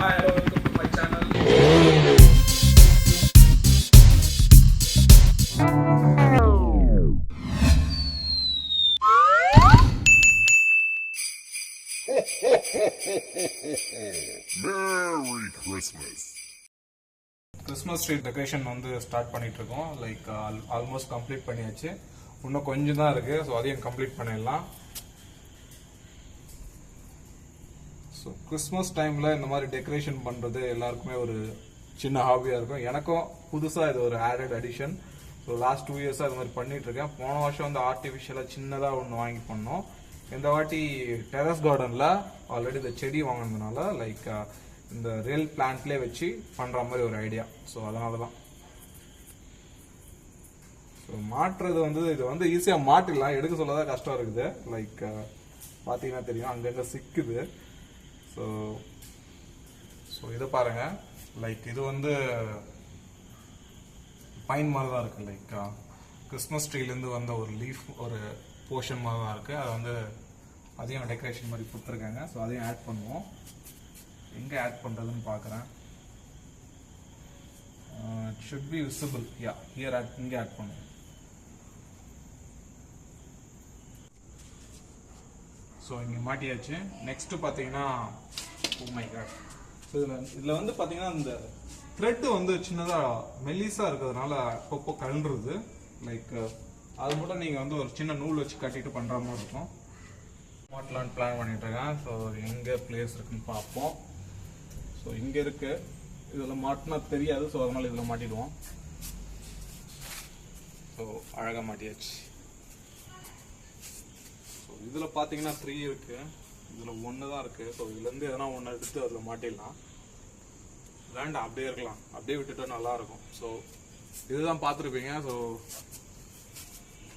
Hi, hello, welcome to my channel. Merry Christmas. Christmas tree decoration வந்து start பண்ணிட்டு இருக்கோம் like almost complete பண்ணியாச்சு இன்னும் கொஞ்சம் தான் இருக்கு ஸோ அதையும் கம்ப்ளீட் பண்ணிடலாம் ஸோ கிறிஸ்மஸ் டைமில் இந்த மாதிரி டெக்கரேஷன் பண்ணுறது எல்லாருக்குமே ஒரு சின்ன ஹாபியாக இருக்கும். எனக்கும் புதுசாக இது ஒரு added addition so last two இயர்ஸாக இது மாதிரி பண்ணிகிட்ருக்கேன் போன வருஷம் வந்து ஆர்டிஃபிஷியலாக சின்னதாக ஒன்று வாங்கி பண்ணோம். இந்த வாட்டி டெரஸ் கார்டனில் ஆல்ரெடி இந்த செடி வாங்கினதுனால லைக் இந்த ரியல் பிளான்ட்லேயே வச்சு பண்ணுற மாதிரி ஒரு ஐடியா ஸோ அதனால தான் ஸோ மாட்டுறது வந்து இது வந்து ஈஸியாக மாட்டிடலாம். எடுக்க சொல்லதான் கஷ்டம் இருக்குது. லைக் பார்த்தீங்கன்னா தெரியும். அங்கங்கே சிக்குது. ஸோ ஸோ இதை பாருங்க. லைக் இது வந்து பைன் மாதிரி தான் இருக்கு லைக் கிறிஸ்மஸ் ட்ரீலேருந்து வந்த ஒரு லீஃப் ஒரு போர்ஷன் மாதிரி தான் இருக்குது அதை வந்து அதையும் டெக்கரேஷன் மாதிரி கொடுத்துருக்காங்க. ஸோ அதையும் ஆட் பண்ணுவோம். எங்கே ஆட் பண்ணுறதுன்னு பார்க்குறேன் should be visible yeah here add இங்கே ஆட் பண்ணுவோம். ஸோ இங்கே மாட்டியாச்சு. நெக்ஸ்ட்டு பார்த்தீங்கன்னா ஓ காட் ஸோ இதில் இதில் வந்து பார்த்தீங்கன்னா இந்த த்ரெட்டு வந்து சின்னதாக மெல்லிஸாக இருக்கிறதுனால அப்பப்போ கழுன்றது. லைக் அது மட்டும் நீங்கள் வந்து ஒரு சின்ன நூல் வச்சு கட்டிட்டு பண்ணுற மாதிரி இருக்கும். மாட்டலான்னு பிளான் பண்ணிட்டு இருக்கேன். ஸோ எங்கே பிளேஸ் இருக்குன்னு பார்ப்போம். ஸோ இங்கே இருக்கு. இதில் மாட்டினா தெரியாது. ஸோ அதனால் இதில் மாட்டிடுவோம். ஸோ அழகாக மாட்டியாச்சு. இதில் பார்த்தீங்கன்னா த்ரீ இருக்கு. இதில் ஒன்று தான் இருக்கு. ஸோ இதுலேருந்து எதனா ஒன்று எடுத்து அதில் மாட்டிடலாம். வேண்டாம் அப்படியே இருக்கலாம். அப்படியே விட்டுட்டா நல்லா இருக்கும். ஸோ இதுதான் பார்த்துருப்பீங்க ஸோ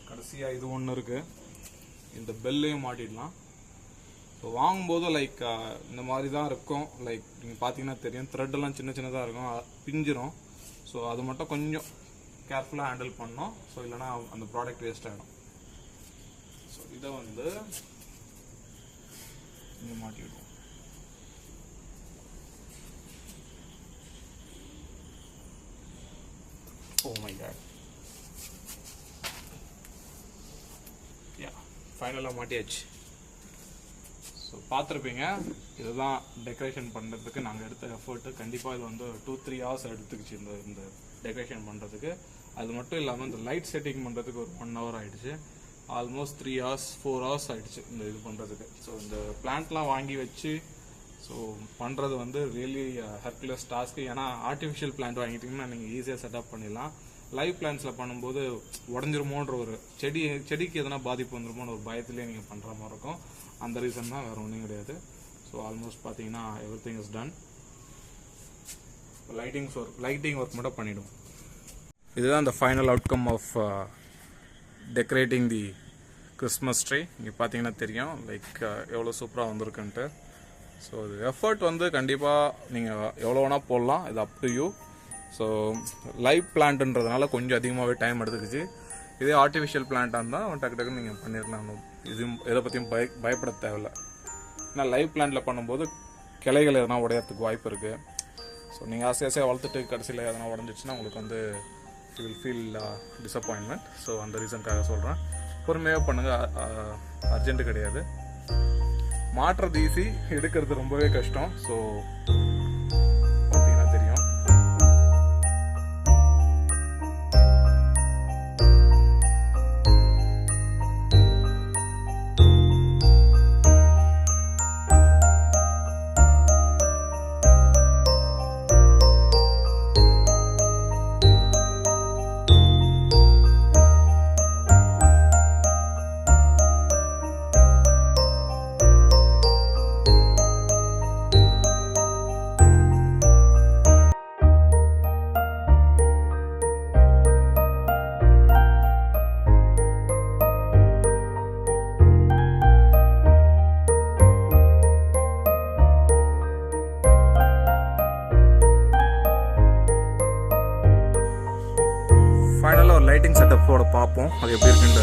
கடைசியாக இது ஒன்று இருக்கு. இந்த பெல்லையும் மாட்டிடலாம். ஸோ வாங்கும்போது லைக் இந்த மாதிரி தான் இருக்கும். லைக் நீங்கள் பார்த்தீங்கன்னா தெரியும். த்ரெட்டெல்லாம் எல்லாம் சின்ன சின்னதாக இருக்கும். பிஞ்சிரும். ஸோ அது மட்டும் கொஞ்சம் கேர்ஃபுல்லாக ஹேண்டில் பண்ணோம் ஸோ இல்லைனா அந்த ப்ராடக்ட் வேஸ்ட் ஆகிடும் இதை வந்து இங்கே மாட்டிடுவோம். ஓ மை காட் யா ஃபைனலாக மாட்டியாச்சு. ஸோ பார்த்துருப்பீங்க இதுதான் டெக்கரேஷன் பண்ணுறதுக்கு நாங்கள் எடுத்த எஃபர்ட்டு கண்டிப்பாக இது வந்து டூ த்ரீ ஹவர்ஸ் எடுத்துக்கிச்சு இந்த இந்த டெக்கரேஷன் பண்ணுறதுக்கு அது மட்டும் இல்லாமல் இந்த லைட் செட்டிங் பண்ணுறதுக்கு ஒரு ஒன் ஹவர் ஆயிடுச்சு. Almost three hours four hours ஆயிடுச்சு இந்த இது பண்ணுறதுக்கு ஸோ இந்த பிளான்ட்லாம் வாங்கி வச்சு ஸோ பண்ணுறது வந்து ரியலி ஹெர்குலஸ் டாஸ்க்கு ஏன்னா ஆர்டிஃபிஷியல் பிளான்ட் வாங்கிட்டீங்கன்னா நீங்கள் ஈஸியாக செட்டப் பண்ணிடலாம். லைவ் பிளான்ஸில் பண்ணும்போது உடஞ்சிருமோன்ற ஒரு செடி செடிக்கு எதனா பாதிப்பு வந்துருமோன்னு ஒரு பயத்திலே நீங்கள் பண்ணுற மாதிரி இருக்கும். அந்த ரீசன் தான் வேறு ஒன்றும் கிடையாது. ஸோ ஆல்மோஸ்ட் பார்த்தீங்கன்னா everything is done lightings work lighting work மட்டும் பண்ணிவிடுவோம் இதுதான் இந்த final outcome of decorating the Christmas tree இங்கே பார்த்தீங்கன்னா தெரியும். லைக் uh, எவ்வளோ சூப்பராக வந்திருக்குன்ட்டு. ஸோ இது எஃபர்ட் வந்து கண்டிப்பாக நீங்கள் எவ்வளோ வேணால் போடலாம். இது up to you so live பிளான்ட்டுன்றதுனால கொஞ்சம் அதிகமாகவே டைம் எடுத்துக்கிச்சு. இதே ஆர்டிஃபிஷியல் பிளான்ட்டாக இருந்தால் டக்கு டக்குன்னு நீங்கள் பண்ணிடலாம். இதுவும் எதை பற்றியும் பய பயப்பட தேவையில்ல. ஏன்னா லைவ் பிளான்ட்டில் பண்ணும்போது கிளைகள் எதனா உடையறதுக்கு வாய்ப்பு இருக்குது ஸோ நீங்கள் ஆசை ஆசையாக வளர்த்துட்டு கடைசியில் எதனா உடஞ்சிச்சுன்னா உங்களுக்கு வந்து you will feel disappointment so அந்த ரீசனுக்காக சொல்கிறேன் பொறுமையாக பண்ணுங்கள் அர்ஜென்ட்டு கிடையாது. மாற்றுறது ஈஸி எடுக்கிறது ரொம்பவே கஷ்டம். ஸோ லைட்டிங் செட்டப்போட பார்ப்போம். அது எப்படி இருக்குன்ற